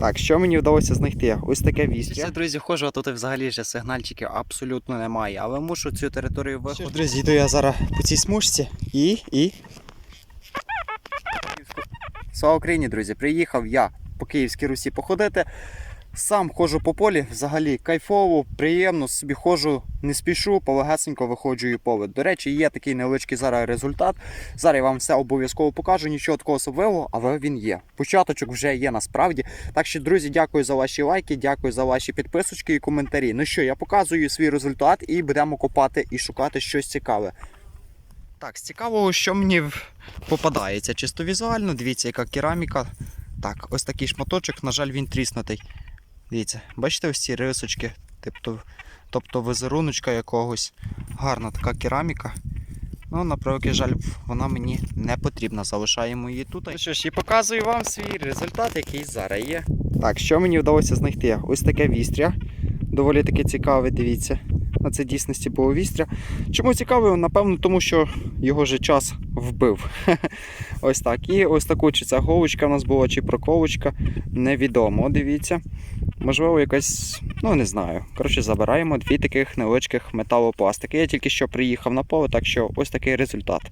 Так, що мені вдалося знайти? Ось таке вістря. Друзі, хожу, а тут взагалі ж сигнальчиків абсолютно немає. Але мушу цю територію виходити. Друзі, йду я зараз по цій смужці і. і. Слава Україні, друзі! Приїхав я по Київській Русі походити. Сам ходжу по полі, взагалі кайфово, приємно, собі ходжу, не спішу, полегесенько виходжу і поле. До речі, є такий невеличкий зараз результат. Зараз я вам все обов'язково покажу, нічого такого особливого, але він є. Початочок вже є насправді. Так що, друзі, дякую за ваші лайки, дякую за ваші підписочки і коментарі. Ну що, я показую свій результат і будемо копати і шукати щось цікаве. Так, з цікавого, що мені попадається. Чисто візуально, дивіться, яка кераміка. Так, ось такий шматочок, на жаль, він тріснутий. Дивіться, бачите ось ці рисочки, тобто, тобто визеруночка якогось. Гарна така кераміка. Ну, на превеликий жаль, вона мені не потрібна. Залишаємо її тут. Ну що ж, і показую вам свій результат, який зараз є. Так, що мені вдалося знайти? Ось таке вістря. Доволі таке цікаве, дивіться. На це дійсності було вістря. Чому цікаве? Напевно, тому що його же час вбив. Ось так. І ось таку, чи це голочка в нас була, чи проковочка, невідомо. Дивіться. Можливо, якась, ну не знаю. Коротше, забираємо дві таких невеличких металопластики. Я тільки що приїхав на поле, так що ось такий результат.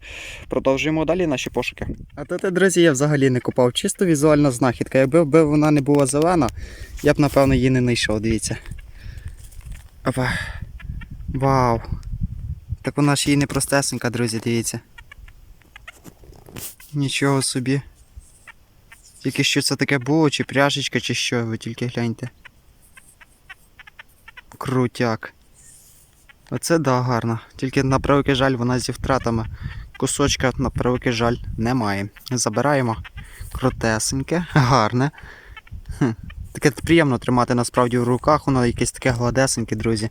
Продовжуємо далі наші пошуки. А тут, друзі, я взагалі не купав. Чисто візуальна знахідка. Якби б вона не була зелена, я б напевно її не знайшов. Дивіться. Опа. Вау. Так вона ж їй не простесенька, друзі, дивіться. Нічого собі. Тільки що це таке було, чи пряжечка, чи що, ви тільки гляньте. Крутяк. Оце да, гарно. Тільки на превеликий жаль вона зі втратами. Кусочка на превеликий жаль немає. Забираємо. Крутесеньке, гарне. Хм. Таке приємно тримати насправді в руках, воно якесь таке гладесеньке, друзі.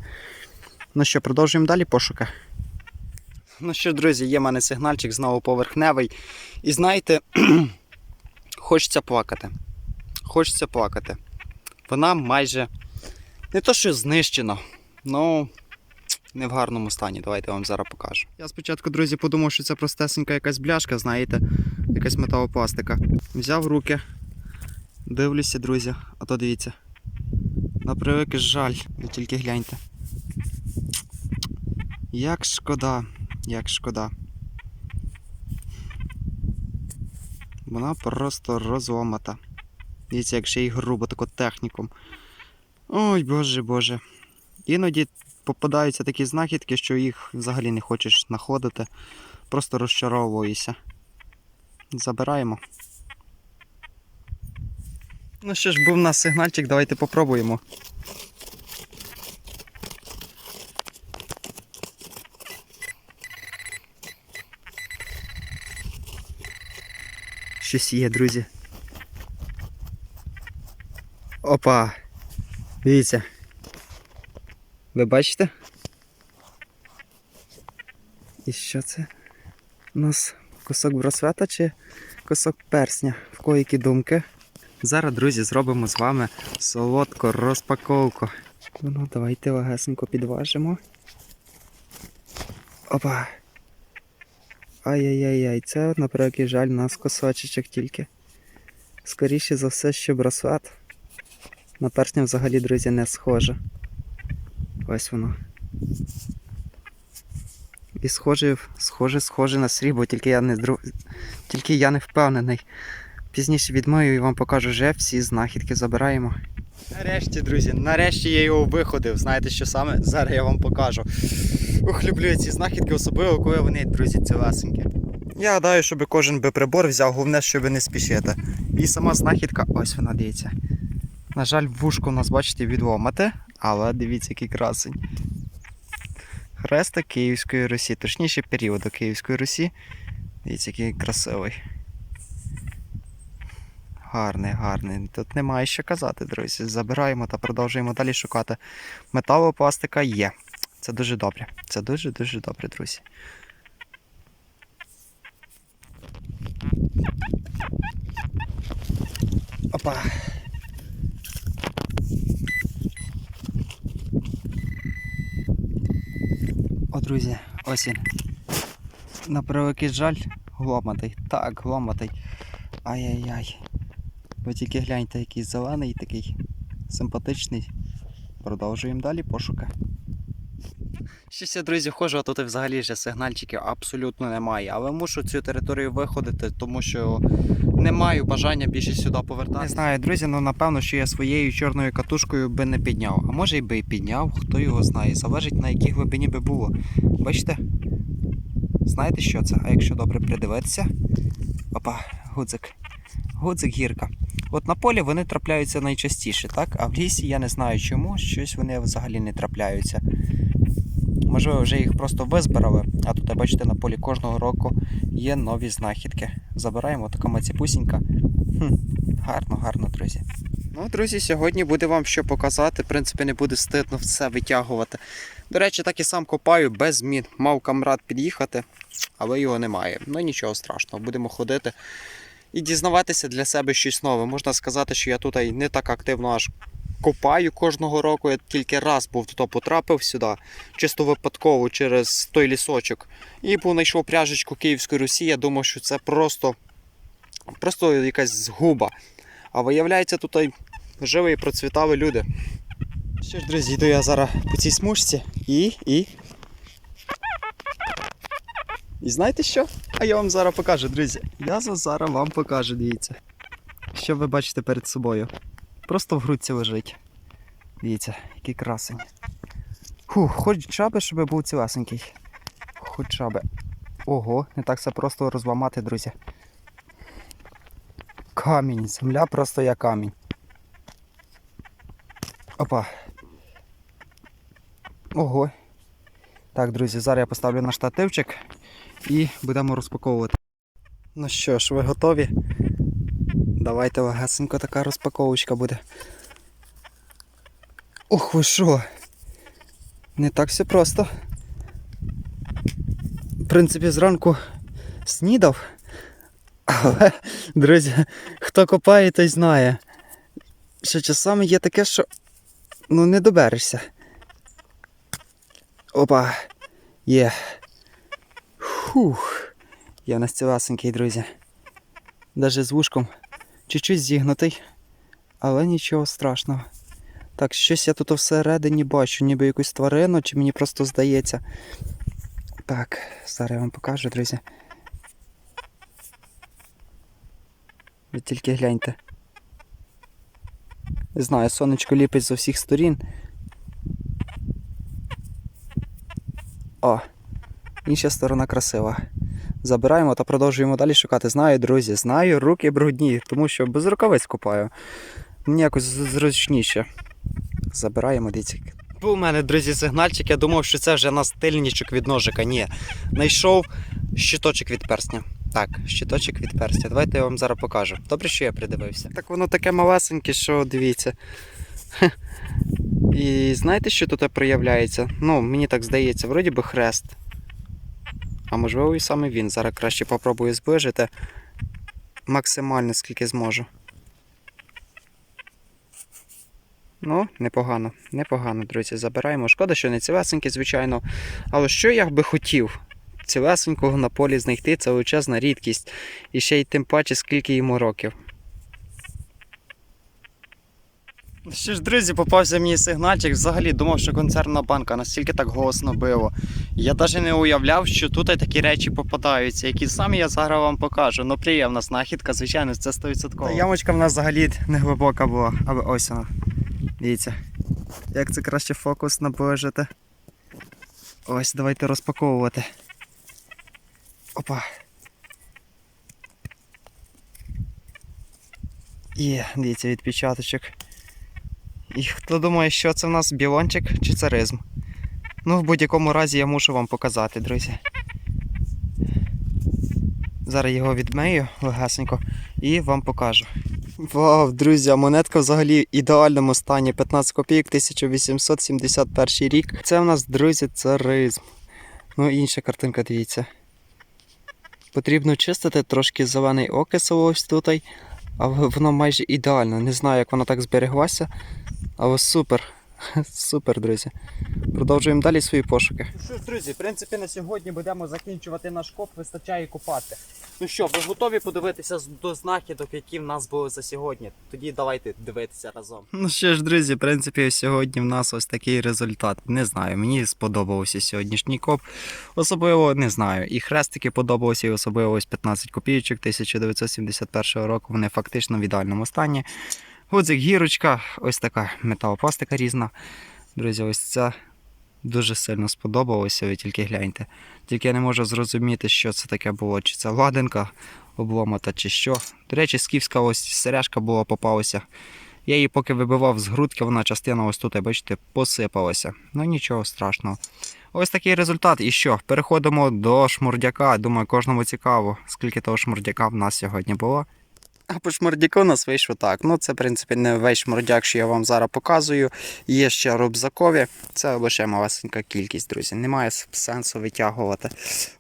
Ну що, продовжуємо далі пошуки. Ну що, друзі, є в мене сигнальчик знову поверхневий. І знаєте, хочеться плакати. Хочеться плакати. Вона майже не то, що знищена, ну не в гарному стані. Давайте я вам зараз покажу. Я спочатку, друзі, подумав, що це простесенька якась бляшка, знаєте, якась металопластика. Взяв руки, дивлюся, друзі, а то дивіться. На превеликий жаль, ви тільки гляньте. Як шкода, як шкода. Вона просто розломата. Дивіться, як ще й грубо тако технікум. Ой, боже боже. Іноді попадаються такі знахідки, що їх взагалі не хочеш знаходити. Просто розчаровуєшся. Забираємо. Ну що ж, був у нас сигнальчик, давайте попробуємо. Щось є, друзі. Опа! Дивіться. Ви бачите? І що це? У нас кусок браслета чи кусок персня? В кого які думки? Зараз, друзі, зробимо з вами солодку розпаковку. Ну, давайте легесенько підважимо. Опа! Ай-яй-яй-яй, це, на жаль, нас кусочечок тільки. Скоріше за все, що браслет. На персня взагалі, друзі, не схоже. Ось воно. І схоже, схоже, схоже на срібло, тільки я не здру... тільки я не впевнений. Пізніше відмою і вам покажу вже всі знахідки забираємо. Нарешті, друзі, нарешті я його виходив. Знаєте, що саме? Зараз я вам покажу. Ух, люблю ці знахідки, особливо, коли вони, друзі, цілесенькі. Я гадаю, щоб кожен би прибор взяв, головне, щоб не спішити. І сама знахідка, ось вона дивіться. На жаль, вушко у нас, бачите, відломате, але дивіться, який красень. Хреста Київської Русі, точніше періоду Київської Русі. Дивіться, який красивий. Гарний, гарний. Тут немає що казати, друзі. Забираємо та продовжуємо далі шукати. Металопластика є. Це дуже добре. Це дуже-дуже добре, друзі. Опа. О, друзі, ось він. На превеликий жаль, гломатий. Так, гломатий. Ай-яй-яй. Ви тільки гляньте, який зелений, такий симпатичний. Продовжуємо далі пошуки. Щось я, друзі, ходжу, а тут взагалі вже сигнальчиків абсолютно немає. Але мушу цю територію виходити, тому що не маю бажання більше сюди повертатися. Не знаю, друзі, ну напевно, що я своєю чорною катушкою би не підняв. А може й би і підняв, хто його знає. Залежить на якій глибині би було. Бачите? Знаєте, що це? А якщо добре придивитися. Опа, гудзик. Гудзик гірка. От на полі вони трапляються найчастіше, так? А в лісі я не знаю чому, щось вони взагалі не трапляються. Можливо, вже їх просто визбирали, а тут, бачите, на полі кожного року є нові знахідки. Забираємо така маціпусінька. Хм, гарно, гарно, друзі. Ну, друзі, сьогодні буде вам що показати. В принципі, не буде стидно все витягувати. До речі, так і сам копаю без змін. Мав камрад під'їхати, але його немає. Ну нічого страшного, будемо ходити і дізнаватися для себе щось нове. Можна сказати, що я тут не так активно аж копаю кожного року. Я тільки раз був тут потрапив сюди, чисто випадково через той лісочок. І знайшов пряжечку Київської Русі. Я думав, що це просто, просто якась згуба. А виявляється, тут живі і процвітали люди. Що ж, друзі, йду я зараз по цій смужці і. і. І знаєте що? А я вам зараз покажу, друзі. Я зараз вам покажу, дивіться. Що ви бачите перед собою? Просто в грудці лежить. Дивіться, який красень. Фух, хоча би, щоб був цілесенький. Хоча би. Ого, не так все просто розламати, друзі. Камінь, земля просто як камінь. Опа. Ого. Так, друзі, зараз я поставлю на штативчик і будемо розпаковувати. Ну що ж, ви готові? Давайте легесенько така розпаковочка буде. Ох, ви що? Не так все просто. В принципі, зранку снідав. Але, друзі, хто копає, той знає. Що часами є таке, що ну не доберешся. Опа! Є. Фух. Я на цілесенький, друзі. Даже з вушком чуть-чуть зігнутий, але нічого страшного. Так, щось я тут всередині бачу, ніби якусь тварину, чи мені просто здається. Так, зараз я вам покажу, друзі. Ви тільки гляньте. Не знаю, сонечко ліпить з усіх сторін. О, інша сторона красива. Забираємо та продовжуємо далі шукати. Знаю, друзі, знаю, руки брудні, тому що без рукавиць купаю. Мені якось зручніше. Забираємо дивіться. Був у мене, друзі, сигнальчик, я думав, що це вже настильничок від ножика. Ні. Знайшов щиточок від персня. Так, щиточок від персня. Давайте я вам зараз покажу. Добре, що я придивився. Так воно таке малесеньке, що дивіться. Хе. І знаєте, що тут проявляється? Ну, мені так здається, вроді би хрест. А можливо і саме він. Зараз краще попробую зближити максимально скільки зможу. Ну, непогано, непогано, друзі. Забираємо. Шкода, що не цілесеньке, звичайно. Але що я би хотів? Цілесенького на полі знайти це величезна рідкість. І ще й тим паче, скільки йому років. Що ж, друзі, попався мені сигнальчик. Взагалі думав, що концерна банка настільки так голосно било. Я навіть не уявляв, що тут такі речі попадаються, які самі я зараз вам покажу. Ну, приємна знахідка, звичайно, це 100%. Та ямочка в нас взагалі не глибока була, але ось вона. Дивіться. Як це краще фокус наближити. Ось, давайте розпаковувати. Опа. Є, дивіться, відпечаточок. І хто думає, що це в нас білончик чи царизм? Ну, в будь-якому разі я мушу вам показати, друзі. Зараз його відмию легесенько і вам покажу. Вау, друзі, а монетка взагалі в ідеальному стані. 15 копійок 1871 рік. Це в нас, друзі, царизм. Ну, інша картинка, дивіться. Потрібно чистити трошки зелений окис ось тут. Але воно майже ідеально. Не знаю, як воно так збереглося. Але супер. Супер, друзі. Продовжуємо далі свої пошуки. Ну що ж, друзі, в принципі, на сьогодні будемо закінчувати наш коп, вистачає копати. Ну що, ви готові подивитися до знахідок, які в нас були за сьогодні? Тоді давайте дивитися разом. Ну що ж, друзі, в принципі, сьогодні в нас ось такий результат. Не знаю, мені сподобався сьогоднішній коп. Особливо не знаю. І хрестики подобалися, і особливо ось 15 копійочок 1971 року. Вони фактично в ідеальному стані. Гудзик, гірочка, ось така металопластика різна. Друзі, ось це дуже сильно сподобалося, ви тільки гляньте. Тільки я не можу зрозуміти, що це таке було, чи це ладинка обломата, чи що. До речі, скіфська ось сережка була попалася. Я її поки вибивав з грудки, вона частина ось тут, бачите, посипалася. Ну нічого страшного. Ось такий результат. І що? Переходимо до шмурдяка. Думаю, кожному цікаво, скільки того шмурдяка в нас сьогодні було. А по шмурдяку у нас вийшло так. Ну, це, в принципі, не весь шмурдяк, що я вам зараз показую. Є ще рубзакові. Це лише малесенька кількість, друзі. Немає сенсу витягувати.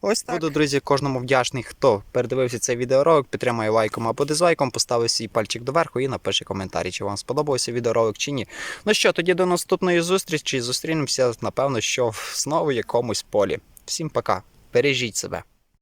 Ось так. Буду, друзі, кожному вдячний, хто передивився цей відеоролик, підтримає лайком або дизлайком, поставив свій пальчик доверху і напише коментарі, чи вам сподобався відеоролик чи ні. Ну що, тоді до наступної зустрічі. Зустрінемося, напевно, що в знову якомусь полі. Всім пока. Бережіть себе.